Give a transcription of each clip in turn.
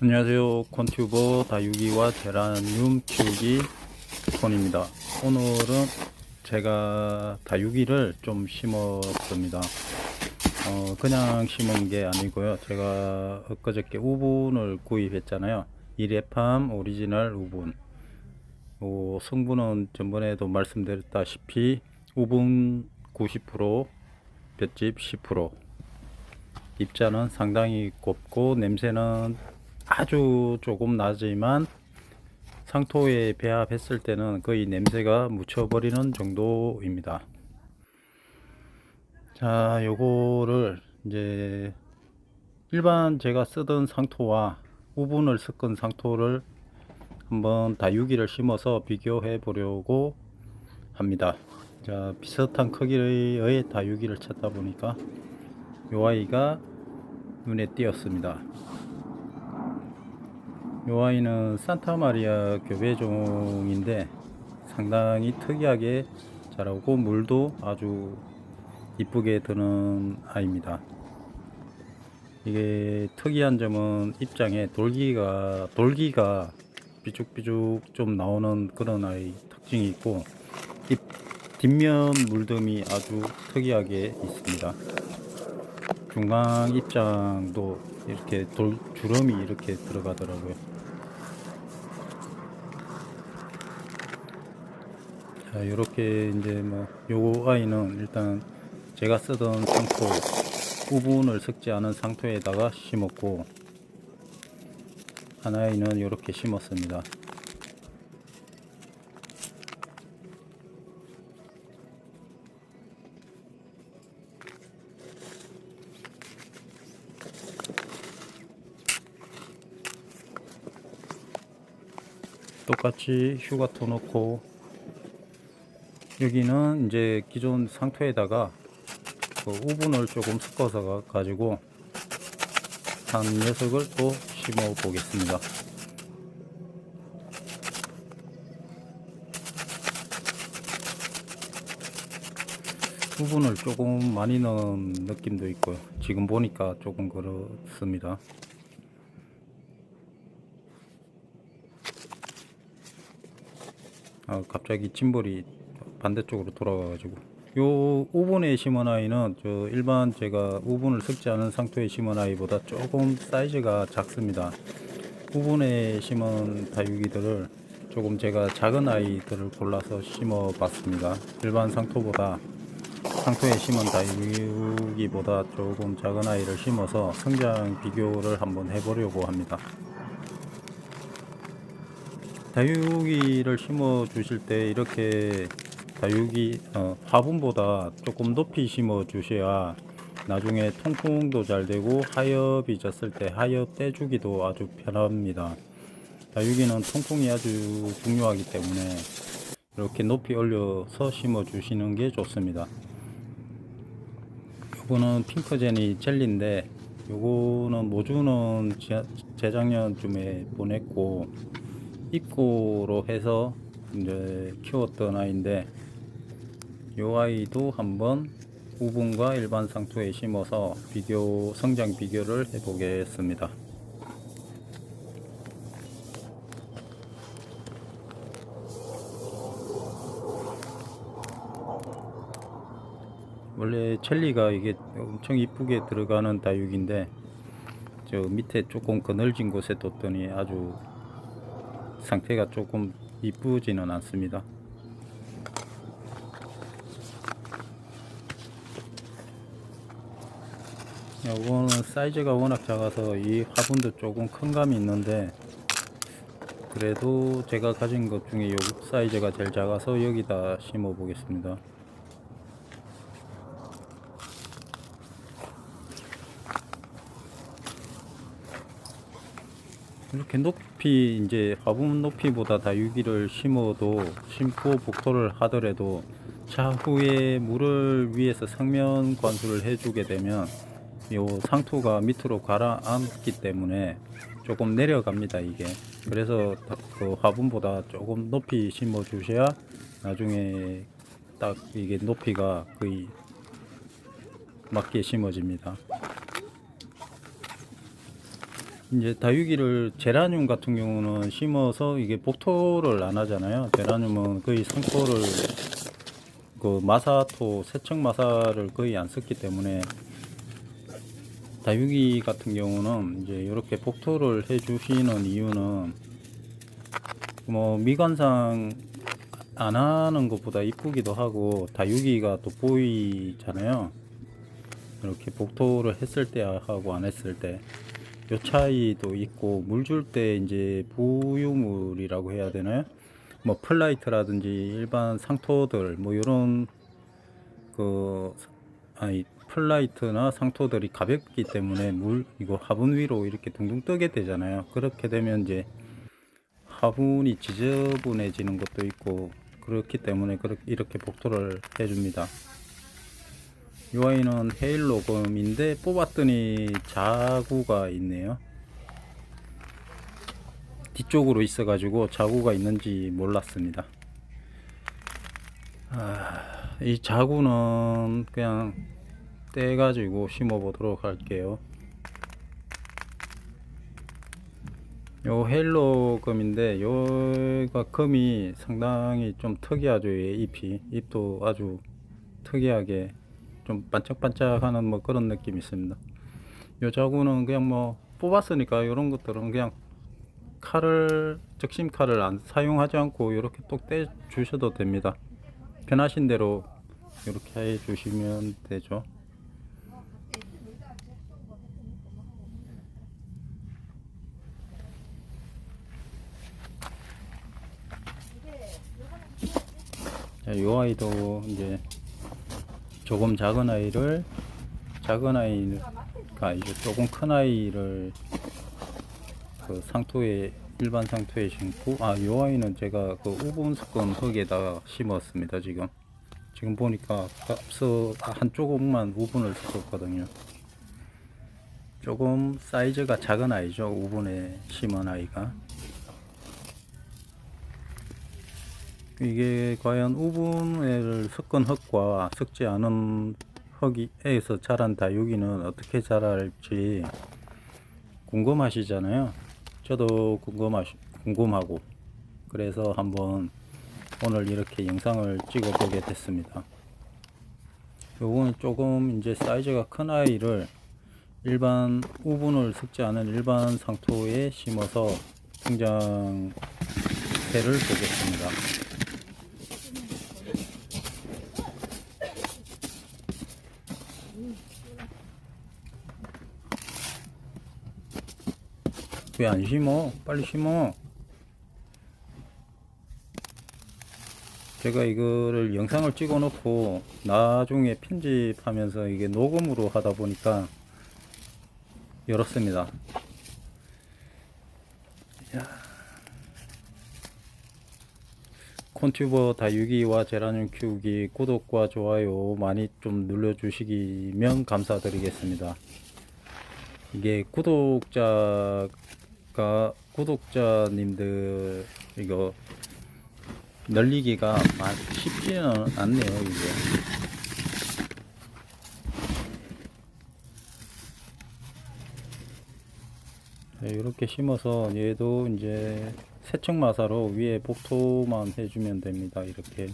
안녕하세요. 콘튜버 다육이와 제라늄 키우기 콘입니다. 오늘은 제가 다육이를 좀 심었습니다. 어, 그냥 심은 게 아니고요. 제가 엊그저께 우분을 구입했잖아요. 이레팜 오리지널 우분. 어, 성분은 전번에도 말씀드렸다시피 우분 90%, 볏짚 10%. 입자는 상당히 곱고 냄새는 아주 조금 나지만 상토에 배합했을 때는 거의 냄새가 묻혀버리는 정도입니다. 자, 요거를 이제 일반 제가 쓰던 상토와 우분을 섞은 상토를 한번 다육이를 심어서 비교해 보려고 합니다. 자, 비슷한 크기의 다육이를 찾다 보니까 요 아이가 눈에 띄었습니다. 요 아이는 산타마리아 교배종인데 상당히 특이하게 자라고 물도 아주 이쁘게 드는 아이입니다. 이게 특이한 점은 입장에 돌기가 돌기가 삐죽삐죽 좀 나오는 그런 아이 특징이 있고 잎 뒷면 물듬이 아주 특이하게 있습니다. 중앙 입장도 이렇게 돌 주름이 이렇게 들어가더라고요. 자, 이렇게 이제 뭐 요거 아이는 일단 제가 쓰던 상토 부분을 섞지 않은 상토에다가 심었고 한 아이는 이렇게 심었습니다. 똑같이 휴가토 넣고 여기는 이제 기존 상토에다가 그 우분을 조금 섞어서 가- 가지고 한 녀석을 또 심어 보겠습니다. 우분을 조금 많이 넣은 느낌도 있고요. 지금 보니까 조금 그렇습니다. 아, 갑자기 짐볼이 반대쪽으로 돌아가가지고 요 오븐에 심은 아이는 저 일반 제가 오븐을 섞지 않은 상토에 심은 아이보다 조금 사이즈가 작습니다. 오븐에 심은 다육이들을 조금 제가 작은 아이들을 골라서 심어 봤습니다. 일반 상토보다 상토에 심은 다육이보다 조금 작은 아이를 심어서 성장 비교를 한번 해보려고 합니다. 다육이를 심어 주실 때 이렇게 다육이 어, 화분보다 조금 높이 심어 주셔야 나중에 통풍도 잘 되고 하엽이 졌을 때 하엽 떼주기도 아주 편합니다. 다육이는 통풍이 아주 중요하기 때문에 이렇게 높이 올려서 심어 주시는 게 좋습니다. 요거는 핑크제니 젤리인데 요거는 모주는 재- 재작년쯤에 보냈고 입고로 해서 이제 키웠던 아이인데 요 아이도 한번 우분과 일반 상토에 심어서 비교 성장 비교를 해 보겠습니다. 원래 첼리가 이게 엄청 이쁘게 들어가는 다육인데 저 밑에 조금 그늘진 곳에 뒀더니 아주 상태가 조금 이쁘지는 않습니다. 이거는 사이즈가 워낙 작아서 이 화분도 조금 큰 감이 있는데 그래도 제가 가진 것 중에 요 사이즈가 제일 작아서 여기다 심어 보겠습니다. 이렇게 높이 이제 화분 높이보다 다육이를 심어도 심고 복토를 하더라도 차후에 물을 위에서 상면 관수를 해주게 되면 요 상토가 밑으로 가라앉기 때문에 조금 내려갑니다 이게 그래서 그 화분보다 조금 높이 심어 주셔야 나중에 딱 이게 높이가 거의 맞게 심어집니다 이제 다육이를 제라늄 같은 경우는 심어서 이게 복토를 안 하잖아요. 제라늄은 거의 상토를 그 마사토 세척 마사를 거의 안 썼기 때문에 다육이 같은 경우는 이제 이렇게 복토를 해 주시는 이유는 뭐 미관상 안 하는 것보다 이쁘기도 하고 다육이가 또 보이잖아요. 이렇게 복토를 했을 때 하고 안 했을 때 요 차이도 있고 물 줄 때 이제 부유물이라고 해야 되나요? 뭐 플라이트라든지 일반 상토들 뭐 이런 그 아니 플라이트나 상토들이 가볍기 때문에 물 이거 화분 위로 이렇게 둥둥 뜨게 되잖아요. 그렇게 되면 이제 화분이 지저분해지는 것도 있고 그렇기 때문에 그렇게 이렇게 복토를 해줍니다. 이 아이는 헤일로금인데 뽑았더니 자구가 있네요. 뒤쪽으로 있어 가지고 자구가 있는지 몰랐습니다. 아, 이 자구는 그냥 떼가지고 심어보도록 할게요. 요 헬로 금인데 요가 금이 상당히 좀 특이하죠. 얘 잎이 잎도 아주 특이하게 좀 반짝반짝하는 뭐 그런 느낌이 있습니다. 요 자구는 그냥 뭐 뽑았으니까 이런 것들은 그냥 칼을 적심 칼을 안 사용하지 않고 이렇게 똑떼 주셔도 됩니다. 편하신 대로 이렇게 해 주시면 되죠. 요 아이도 이제 조금 작은 아이를 작은 아이가 이제 조금 큰 아이를 그 상토에 일반 상토에 심고 아요 아이는 제가 그 우분스건 흙에다가 심었습니다 지금. 지금 보니까 앞서 한 조금만 우분을 썼거든요. 조금 사이즈가 작은 아이죠 우분에 심은 아이가 이게 과연 우분을 섞은 흙과 섞지 않은 흙에서 자란 다육이는 어떻게 자랄지 궁금하시잖아요. 저도 궁금하시, 궁금하고 그래서 한번 오늘 이렇게 영상을 찍어 보게 됐습니다. 요거는 조금 이제 사이즈가 큰 아이를 일반 우분을 섞지 않은 일반 상토에 심어서 성장세를 보겠습니다. 왜 안 심어? 빨리 심어. 제가 이거를 영상을 찍어 놓고 나중에 편집하면서 이게 녹음으로 하다 보니까 열었습니다. 야. 콘튜버 다육이와 제라늄 키우기 구독과 좋아요 많이 좀 눌러주시면 감사드리겠습니다. 이게 구독자 가 구독자님들 이거 늘리기가 마- 쉽지는 않네요 이게. 네, 이렇게 심어서 얘도 이제 세척 마사로 위에 복토만 해주면 됩니다. 이렇게.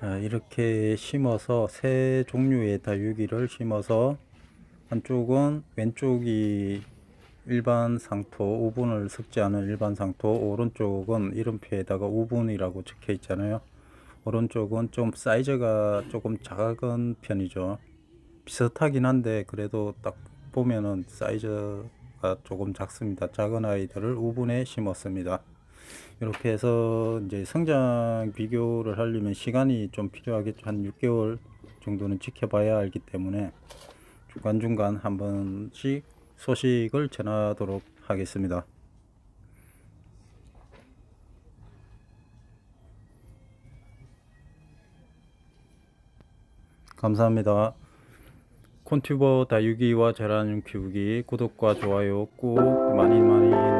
자, 이렇게 심어서 세 종류의 다육이를 심어서 한쪽은 왼쪽이 일반 상토 오분을 섞지 않은 일반 상토 오른쪽은 이름표에다가 오분이라고 적혀 있잖아요. 오른쪽은 좀 사이즈가 조금 작은 편이죠. 비슷하긴 한데 그래도 딱 보면은 사이즈가 조금 작습니다. 작은 아이들을 오분에 심었습니다 이렇게 해서 이제 성장 비교를 하려면 시간이 좀 필요하겠죠. 한 6개월 정도는 지켜봐야 알기 때문에 중간중간 한 번씩 소식을 전하도록 하겠습니다. 감사합니다. 콘튜버 다육이와 제라늄 키우기 구독과 좋아요 꼭 많이 많이.